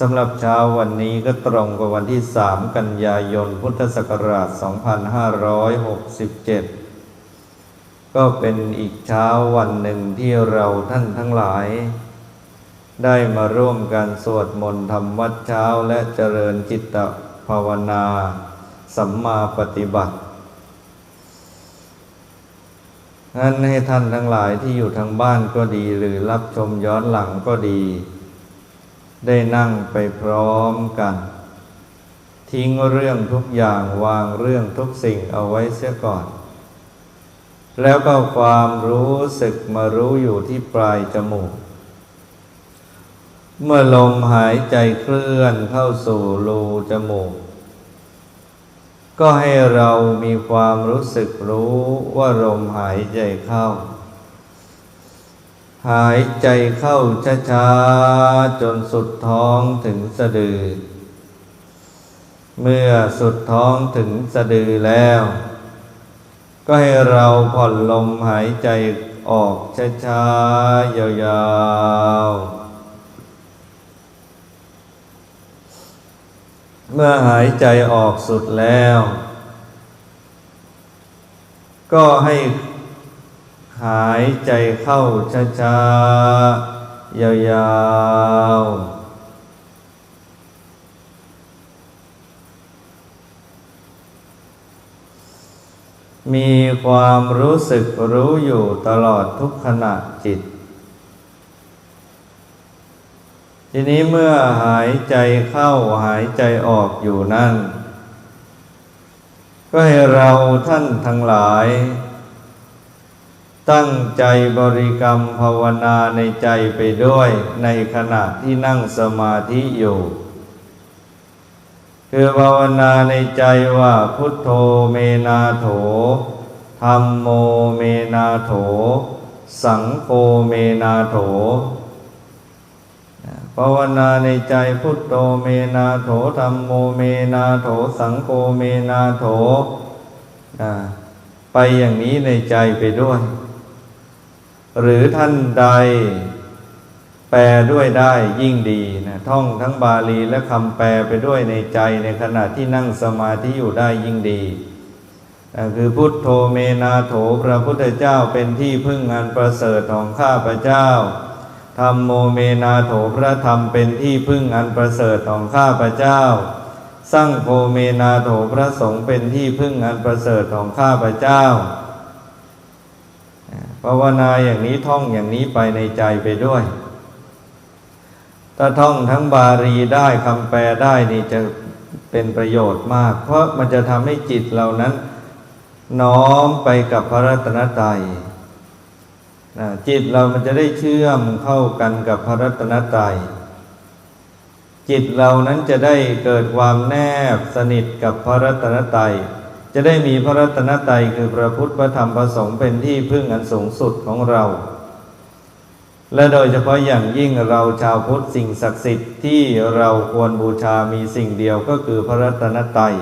สำหรับเช้าวันนี้ก็ตรงกับวันที่ 3 กันยายน พุทธศักราช 2567 ก็เป็นอีกเช้าวันหนึ่งที่เราท่านทั้งหลาย ได้มาร่วมกันสวดมนต์ทำวัดเช้าและเจริญจิตภาวนา สัมมาปฏิบัติงั้นให้ท่านทั้งหลายที่อยู่ทางบ้านก็ดีหรือรับชมย้อนหลังก็ดี ได้นั่งไปพร้อมกัน ทิ้งเรื่องทุกอย่างวางเรื่องทุกสิ่งเอาไว้เสียก่อน แล้วก็ความรู้สึกมารู้อยู่ที่ปลายจมูก เมื่อลมหายใจเคลื่อนเข้าสู่รูจมูก ก็ให้เรามีความรู้สึกรู้ว่าลมหายใจเข้า หายใจเข้าช้าๆ จนสุดท้องถึงสะดือ เมื่อสุดท้องถึงสะดือแล้ว ก็ให้เราผ่อนลมหายใจออกช้าๆ ยาวๆ เมื่อหายใจออกสุดแล้ว ก็ให้ หายใจเข้าช้าๆ ยาวๆมีความรู้สึกรู้อยู่ตลอดทุกขณะจิต ทีนี้เมื่อหายใจเข้าหายใจออกอยู่นั่น ก็ให้เราท่านทั้งหลาย ตั้งใจบริกรรมภาวนาในใจไปด้วยในขณะที่นั่งสมาธิอยู่ คือภาวนาในใจว่าพุทโธเมนาโถธรรมโมเมนาโถ สังโฆเมนาโถภาวนาในใจพุทโธเมนาโถธรรมโมเมนาโถ สังโฆเมนาโถไปอย่างนี้ในใจไปด้วย หรือท่านใด แปลด้วยได้ยิ่งดีนะท่องทั้งบาลีและคำแปลไปด้วยในใจในขณะที่นั่งสมาธิอยู่ได้ยิ่งดีคือพุทโธเมนาโถพระพุทธเจ้าเป็นที่พึ่งงานประเสริฐของข้าพระเจ้าธรรมโมเมนาโถพระธรรมเป็นที่พึ่งอันประเสริฐของข้าพเจ้า สร้างโคเมนาโถพระสงฆ์เป็นที่พึ่งอันประเสริฐของข้าพเจ้า ภาวนาอย่างนี้ท่องอย่างนี้ไปในใจไปด้วย ถ้าท่องทั้งบาลีได้คำแปลได้นี่จะเป็นประโยชน์มาก เพราะมันจะทำให้จิตเรานั้น น้อมไปกับพระรัตนตรัยจิตเรามันจะได้เชื่อมเข้ากันกับพระรัตนตรัยจิตเรานั้นจะได้เกิดความแนบสนิทกับพระรัตนตรัย จะได้มีพระรัตนตรัยคือพระพุทธพระธรรมพระสงฆ์เป็นที่พึ่งอันสูงสุดของเรา และโดยเฉพาะอย่างยิ่งเราชาวพุทธสิ่งศักดิ์สิทธิ์ที่เราควรบูชามีสิ่งเดียวก็คือพระรัตนตรัย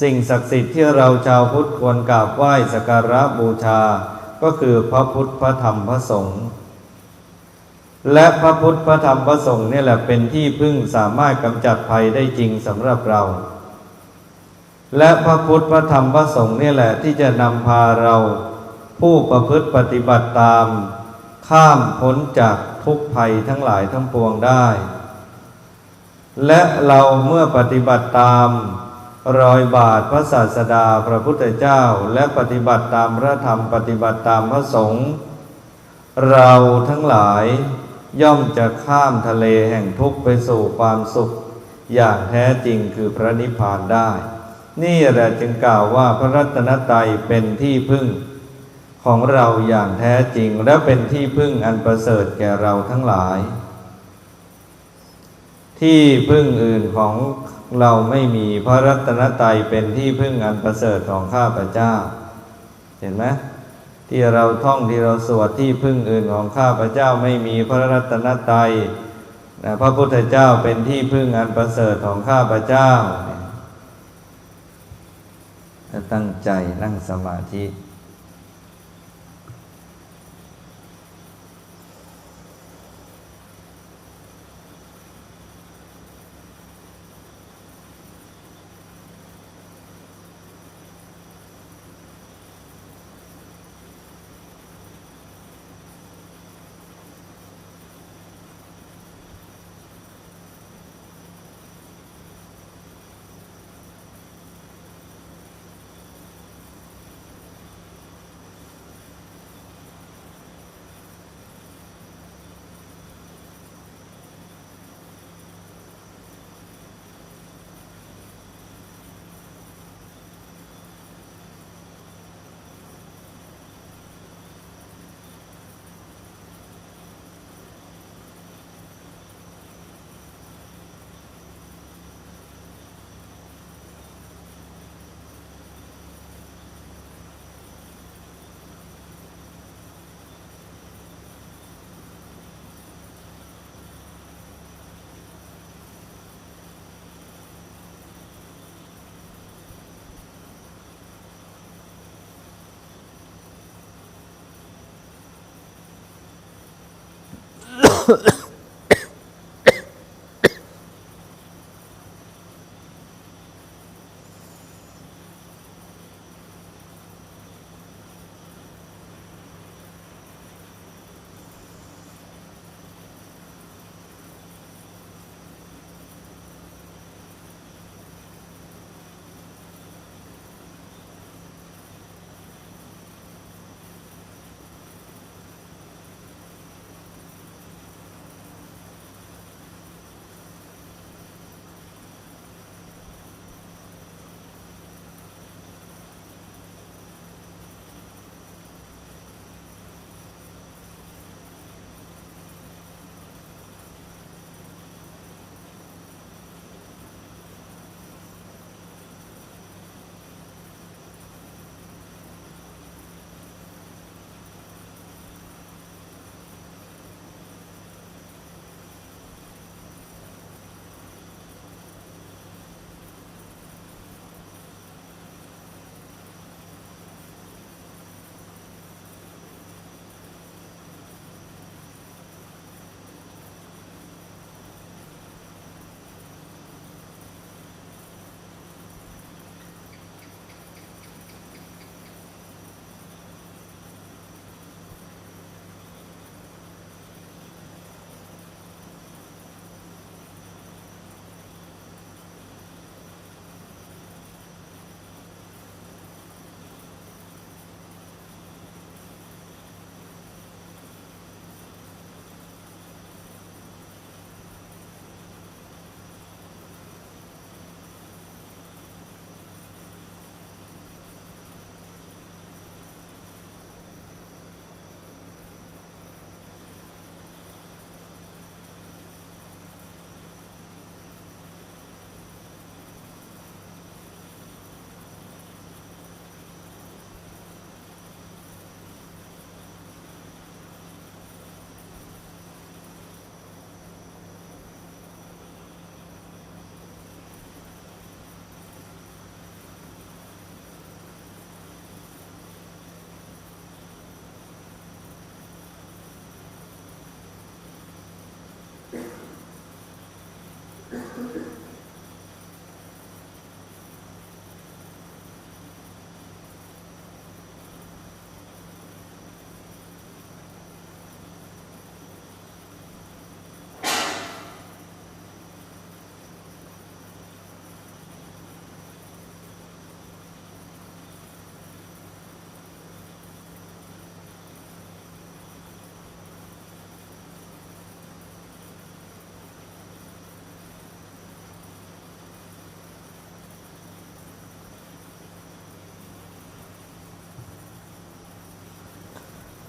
สิ่งศักดิ์สิทธิ์ที่เราชาวพุทธควรกราบไหว้สักการะบูชา ก็คือพระพุทธพระธรรมพระสงฆ์และพระพุทธพระธรรมพระสงฆ์นี่แหละเป็นที่พึ่งสามารถกำจัดภัยได้จริงสำหรับเรา และพระพุทธพระธรรมพระสงฆ์นี่แหละที่จะนำพาเรา ผู้ประพฤติปฏิบัติตาม ข้ามพ้นจากทุกภัยทั้งหลายทั้งปวงได้ และเราเมื่อปฏิบัติตาม รอยบาทพระศาสดาพระพุทธเจ้า และปฏิบัติตามพระธรรมปฏิบัติตามพระสงฆ์เราทั้งหลายย่อมจะข้ามทะเลแห่งทุกข์ไปสู่ความสุข อย่างแท้จริงคือพระนิพพานได้ นี่แหละจึงกล่าวว่าพระรัตนตรัยเป็นที่พึ่งของเราอย่างแท้จริง และเป็นที่พึ่งอันประเสริฐแก่เราทั้งหลาย ที่พึ่งอื่นของเราไม่มีพระรัตนตรัยเป็นที่พึ่งอันประเสริฐของข้าพเจ้า เห็นไหมที่เราท่องที่เราสวดที่พึ่งอื่นของข้าพเจ้าไม่มีพระรัตนตรัยพระพุทธเจ้าเป็นที่พึ่งอันประเสริฐของข้าพเจ้า ตั้งใจนั่งสมาธิ Ugh.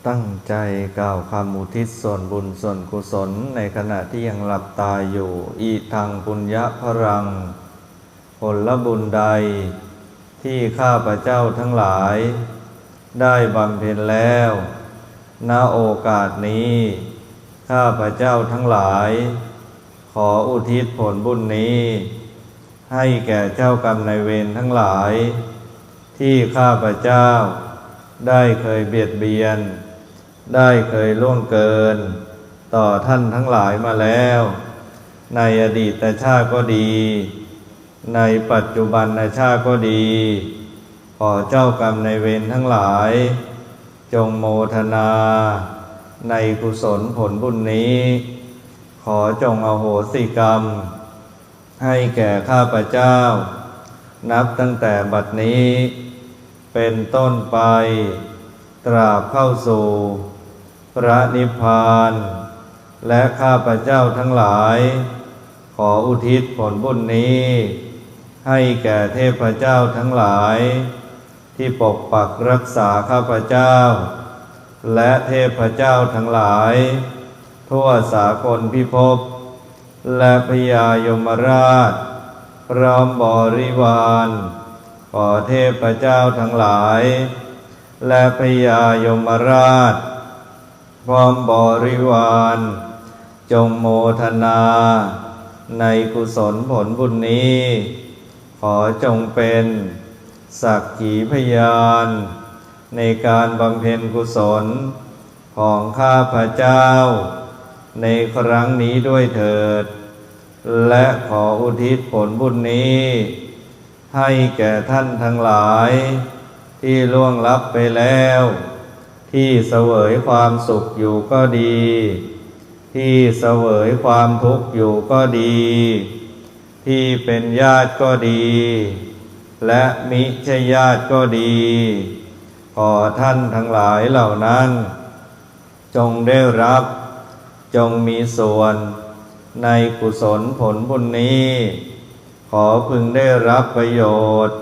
ตั้งใจกล่าวคำอุทิศส่วนบุญส่วนกุศล ในขณะที่ยังหลับตาอยู่ อีทางปุญญะพรัง ผลบุญใด ที่ข้าพระเจ้าทั้งหลาย ได้บำเพ็ญแล้วณโอกาสนี้ ข้าพระเจ้าทั้งหลาย ขออุทิศผลบุญนี้ ให้แก่เจ้ากรรมนายเวรทั้งหลาย ที่ข้าพระเจ้าได้เคยเบียดเบียน ได้เคยล่วงเกิน ต่อท่านทั้งหลายมาแล้ว ในอดีตชาติก็ดี ในปัจจุบันชาติก็ดี ขอเจ้ากรรมในเวรทั้งหลาย จงโมทนา ในกุศลผลบุญนี้ ขอจงอโหสิกรรม ให้แก่ข้าพเจ้า นับตั้งแต่บัดนี้ เป็นต้นไปตราบเข้าสู่ ระนิพพาน และข้าพเจ้าทั้งหลาย ขออุทิศผลบุญนี้ ให้แก่เทพเจ้าทั้งหลาย ที่ปกปักรักษาข้าพเจ้า และเทพเจ้าทั้งหลาย ทั่วสากลพิภพและพญายมราช พร้อมบริวาร ขอเทพเจ้าทั้งหลาย และพญายมราช พร้อมบริวาร จงโมทนา ในกุศลผลบุญนี้ ขอจงเป็นสักขีพยาน ในการบำเพ็ญกุศลของข้าพระเจ้า ในครั้งนี้ด้วยเถิด และขออุทิศผลบุญนี้ ให้แก่ท่านทั้งหลาย ที่ล่วงลับไปแล้ว ที่เสวยความสุขอยู่ก็ดี ที่เสวยความทุกข์อยู่ก็ดี ที่เป็นญาติก็ดี และมิใช่ญาติก็ดี ขอท่านทั้งหลายเหล่านั้น จงได้รับ จงมีส่วนในกุศลผลบุญนี้ ขอพึงได้รับประโยชน์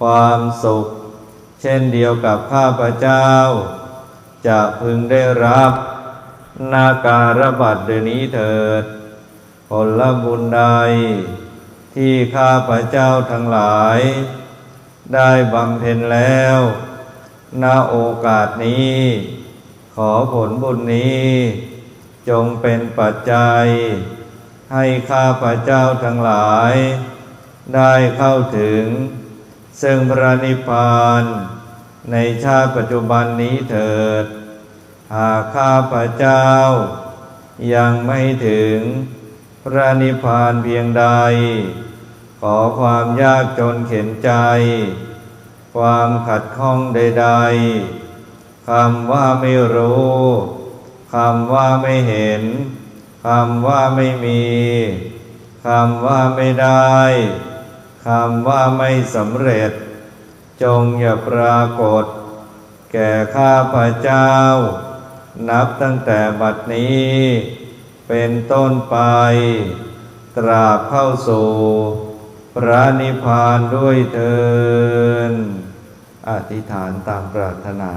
ความสุข เช่นเดียวกับข้าพเจ้า จะพึงได้รับนาการบัตรเดนี้เถิด ผลบุญใด ที่ข้าพระเจ้าทั้งหลาย ได้บำเพ็ญแล้วณโอกาสนี้ ขอผลบุญนี้ จงเป็นปัจจัย ให้ข้าพระเจ้าทั้งหลาย ได้เข้าถึง ซึ่งพระนิพพาน ในชาติปัจจุบันนี้เถิด หากข้าพระเจ้า ยังไม่ถึงพระนิพพานเพียงใด ขอความยากจนเข็นใจ ความขัดข้องใด ๆคำว่าไม่รู้คำว่าไม่เห็นคำว่าไม่มีคำว่าไม่ได้คำว่าไม่สำเร็จ จงอย่าปรากฏ แก่ข้าพเจ้า นับตั้งแต่บัดนี้ เป็นต้นไป ตราบเข้าสู่พระนิพพานด้วยเถินอธิษฐานตามปรารถนา